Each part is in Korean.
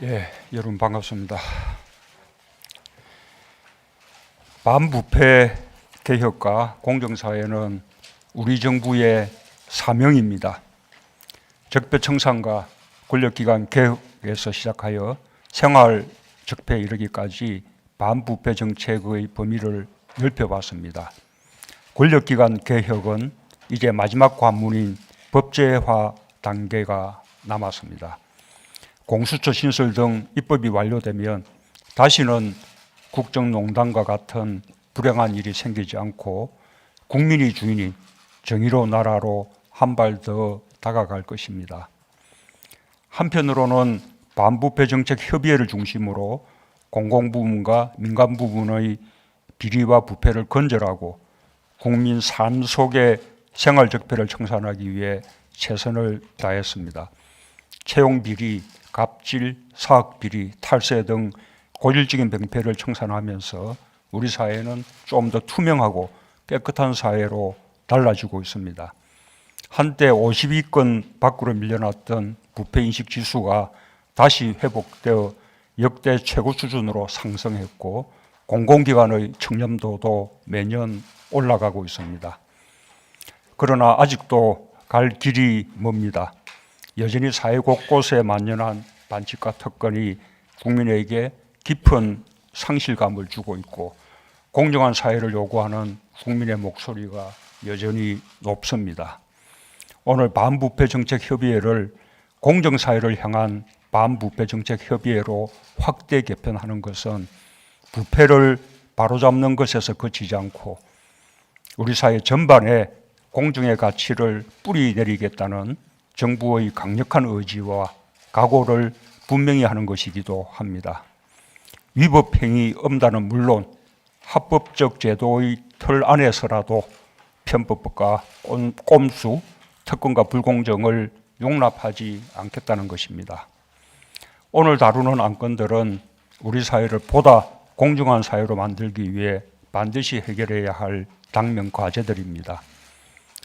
예, 여러분 반갑습니다. 반부패 개혁과 공정사회는 우리 정부의 사명입니다. 적폐청산과 권력기관 개혁에서 시작하여 생활 적폐에 이르기까지 반부패 정책의 범위를 넓혀봤습니다. 권력기관 개혁은 이제 마지막 관문인 법제화 단계가 남았습니다. 공수처 신설 등 입법이 완료되면 다시는 국정농단과 같은 불행한 일이 생기지 않고 국민이 주인인 정의로 나라로 한 발 더 다가갈 것입니다. 한편으로는 반부패 정책 협의회를 중심으로 공공부문과 민간 부문의 비리와 부패를 건절하고 국민 삶 속의 생활 적폐를 청산하기 위해 최선을 다했습니다. 채용 비리, 갑질, 사학 비리, 탈세 등 고질적인 병폐를 청산하면서 우리 사회는 좀 더 투명하고 깨끗한 사회로 달라지고 있습니다. 한때 50위권 밖으로 밀려났던 부패 인식 지수가 다시 회복되어 역대 최고 수준으로 상승했고 공공기관의 청렴도도 매년 올라가고 있습니다. 그러나 아직도 갈 길이 멉니다. 여전히 사회 곳곳에 만연한 반칙과 특권이 국민에게 깊은 상실감을 주고 있고 공정한 사회를 요구하는 국민의 목소리가 여전히 높습니다. 오늘 반부패 정책 협의회를 공정 사회를 향한 반부패 정책 협의회로 확대 개편하는 것은 부패를 바로잡는 것에서 그치지 않고 우리 사회 전반에 공정의 가치를 뿌리 내리겠다는 정부의 강력한 의지와 각오를 분명히 하는 것이기도 합니다. 위법 행위 엄단은 물론 합법적 제도의 틀 안에서라도 편법과 꼼- 꼼수, 특권과 불공정을 용납하지 않겠다는 것입니다. 오늘 다루는 안건들은 우리 사회를 보다 공정한 사회로 만들기 위해 반드시 해결해야 할 당면 과제들입니다.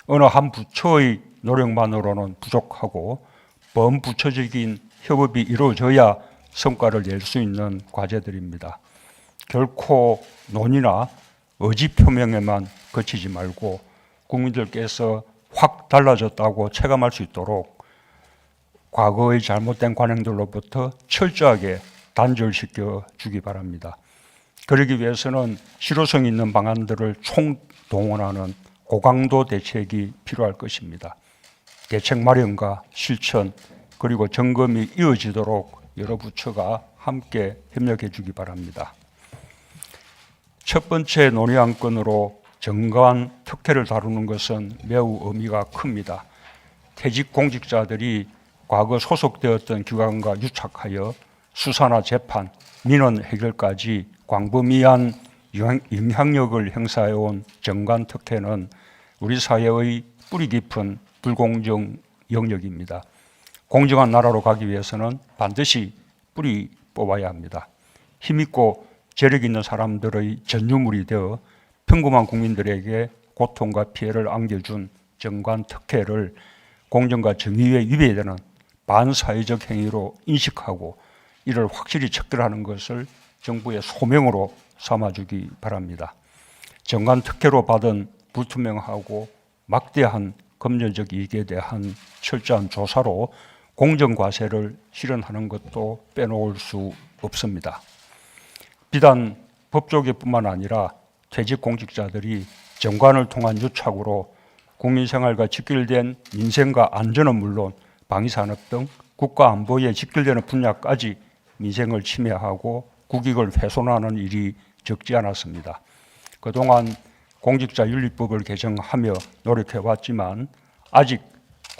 어느 한 부처의 노력만으로는 부족하고 범부처적인 협업이 이루어져야 성과를 낼 수 있는 과제들입니다. 결코 논의나 의지 표명에만 그치지 말고 국민들께서 확 달라졌다고 체감할 수 있도록 과거의 잘못된 관행들로부터 철저하게 단절시켜 주기 바랍니다. 그러기 위해서는 실효성 있는 방안들을 총동원하는 고강도 대책이 필요할 것입니다. 대책 마련과 실천 그리고 점검이 이어지도록 여러 부처가 함께 협력해 주기 바랍니다. 첫 번째 논의 안 건으로 정관 특혜를 다루는 것은 매우 의미가 큽니다. 퇴직 공직자들이 과거 소속되었던 기관과 유착하여 수사나 재판, 민원 해결까지 광범위한 영향- 영향력을 행사해온 정관 특혜는 우리 사회의 뿌리 깊은 불공정 영역입니다. 공정한 나라로 가기 위해서는 반드시 뿌리 뽑아야 합니다. 힘있고 재력 있는 사람들의 전유물이 되어 평범한 국민들에게 고통과 피해를 안겨준 정관 특혜를 공정과 정의에 위배되는 반사회적 행위로 인식하고 이를 확실히 척결하는 것을 정부의 소명으로 삼아주기 바랍니다. 정관 특혜로 받은 불투명하고 막대한 금전적 이익에 대한 철저한 조사로 공정 과세를 실현하는 것도 빼놓을 수 없습니다. 비단 법조계뿐만 아니라 퇴직 공직자들이 정관을 통한 유착으로 국민 생활과 직결된 민생과 안전은 물론 방위산업 등 국가 안보에 직결되는 분야까지 민생을 침해하고 국익을 훼손하는 일이 적지 않았습니다. 그동안 공직자윤리법을 개정하며 노력해 왔지만 아직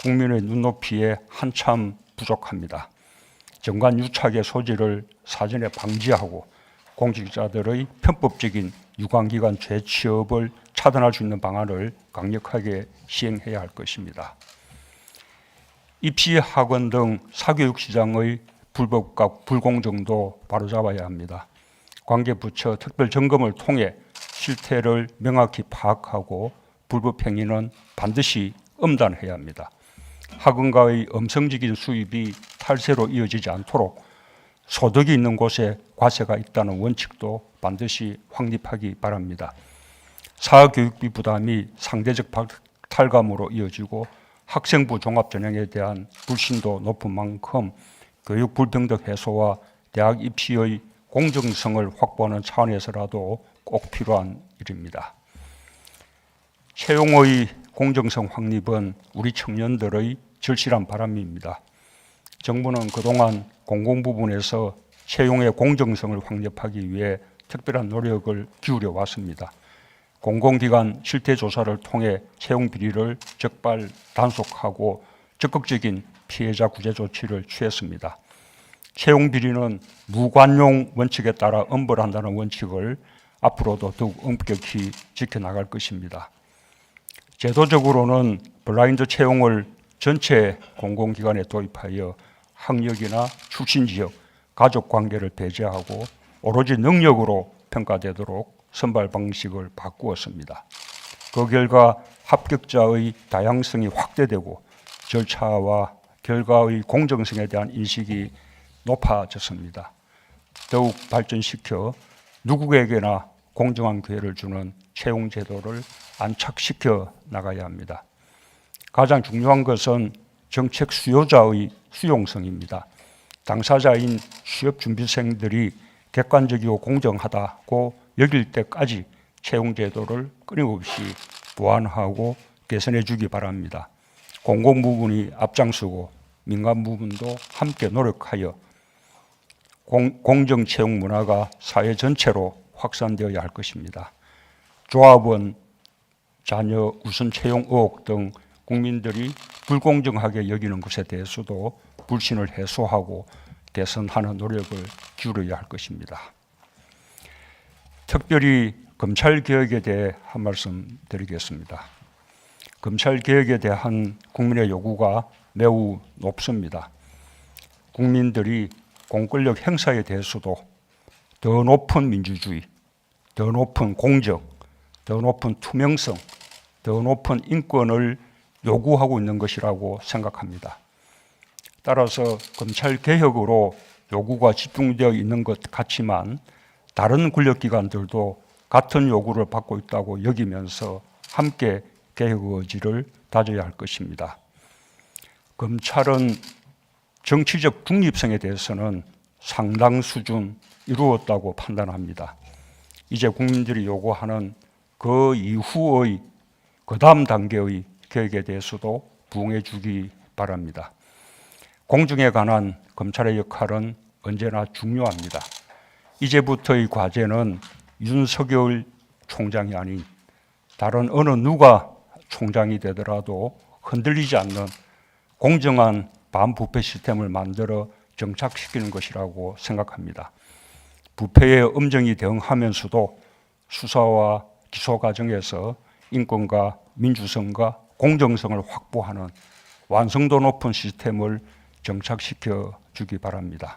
국민의 눈높이에 한참 부족합니다. 정관 유착의 소지를 사전에 방지하고 공직자들의 편법적인 유관기관 재취업을 차단할 수 있는 방안을 강력하게 시행해야 할 것입니다. 입시 학원 등 사교육 시장의 불법과 불공정도 바로잡아야 합니다. 관계 부처 특별 점검을 통해 실태를 명확히 파악하고 불법 행위는 반드시 엄단해야 합니다. 학원가의 엄성적인 수입이 탈세로 이어지지 않도록 소득이 있는 곳에 과세가 있다는 원칙도 반드시 확립하기 바랍니다. 사교육비 부담이 상대적 박탈감으로 이어지고 학생부 종합전형에 대한 불신도 높은 만큼 교육 불평등 해소와 대학 입시의 공정성을 확보하는 차원에서라도 꼭 필요한 일입니다. 채용의 공정성 확립은 우리 청년들의 절실한 바람입니다. 정부는 그동안 공공 부분에서 채용의 공정성을 확립하기 위해 특별한 노력을 기울여 왔습니다. 공공기관 실태 조사를 통해 채용 비리를 적발 단속하고 적극적인 피해자 구제 조치를 취했습니다. 채용 비리는 무관용 원칙에 따라 엄벌한다는 원칙을 앞으로도 더욱 엄격히 지켜나갈 것입니다. 제도적으로는 블라인드 채용을 전체 공공기관에 도입하여 학력이나 출신 지역, 가족 관계를 배제하고 오로지 능력으로 평가되도록 선발 방식을 바꾸었습니다. 그 결과 합격자의 다양성이 확대되고 절차와 결과의 공정성에 대한 인식이 높아졌습니다. 더욱 발전시켜 누구에게나 공정한 기회를 주는 채용 제도를 안착시켜 나가야 합니다. 가장 중요한 것은 정책 수요자의 수용성입니다. 당사자인 취업 준비생들이 객관적이고 공정하다고 여길 때까지 채용 제도를 끊임없이 보완하고 개선해 주기 바랍니다. 공공 부분이 앞장서고 민간 부분도 함께 노력하여 공, 공정 채용 문화가 사회 전체로 확산되어야 할 것입니다. 조합원, 자녀 우선 채용 의혹 등 국민들이 불공정하게 여기는 것에 대해서도 불신을 해소하고 개선하는 노력을 기울여야 할 것입니다. 특별히 검찰 개혁에 대해 한 말씀 드리겠습니다. 검찰 개혁에 대한 국민의 요구가 매우 높습니다. 국민들이 공권력 행사에 대해서도 더 높은 민주주의, 더 높은 공정, 더 높은 투명성, 더 높은 인권을 요구하고 있는 것이라고 생각합니다. 따라서 검찰 개혁으로 요구가 집중되어 있는 것 같지만 다른 권력기관들도 같은 요구를 받고 있다고 여기면서 함께 개혁 의지를 다져야 할 것입니다. 검찰은 정치적 중립성에 대해서는 상당 수준 이루었다고 판단합니다. 이제 국민들이 요구하는 그 이후의 그 다음 단계의 개혁에 대해서도 부응해 주기 바랍니다. 공정에 관한 검찰의 역할은 언제나 중요합니다. 이제부터의 과제는 윤석열 총장이 아닌 다른 어느 누가 총장이 되더라도 흔들리지 않는 공정한 반부패 시스템을 만들어 정착시키는 것이라고 생각합니다. 부패에 엄정히 대응하면서도 수사와 기소 과정에서 인권과 민주성과 공정성을 확보하는 완성도 높은 시스템을 정착시켜 주기 바랍니다.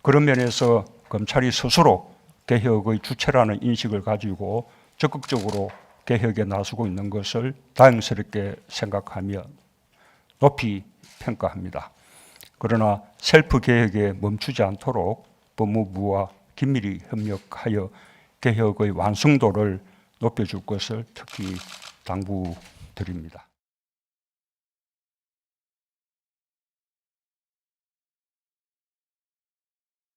그런 면에서 검찰이 스스로 개혁의 주체라는 인식을 가지고 적극적으로 개혁에 나서고 있는 것을 다행스럽게 생각하며 높이 평가합니다. 그러나 셀프 개혁에 멈추지 않도록 법무부와 긴밀히 협력하여 개혁의 완성도를 높여줄 것을 특히 당부드립니다.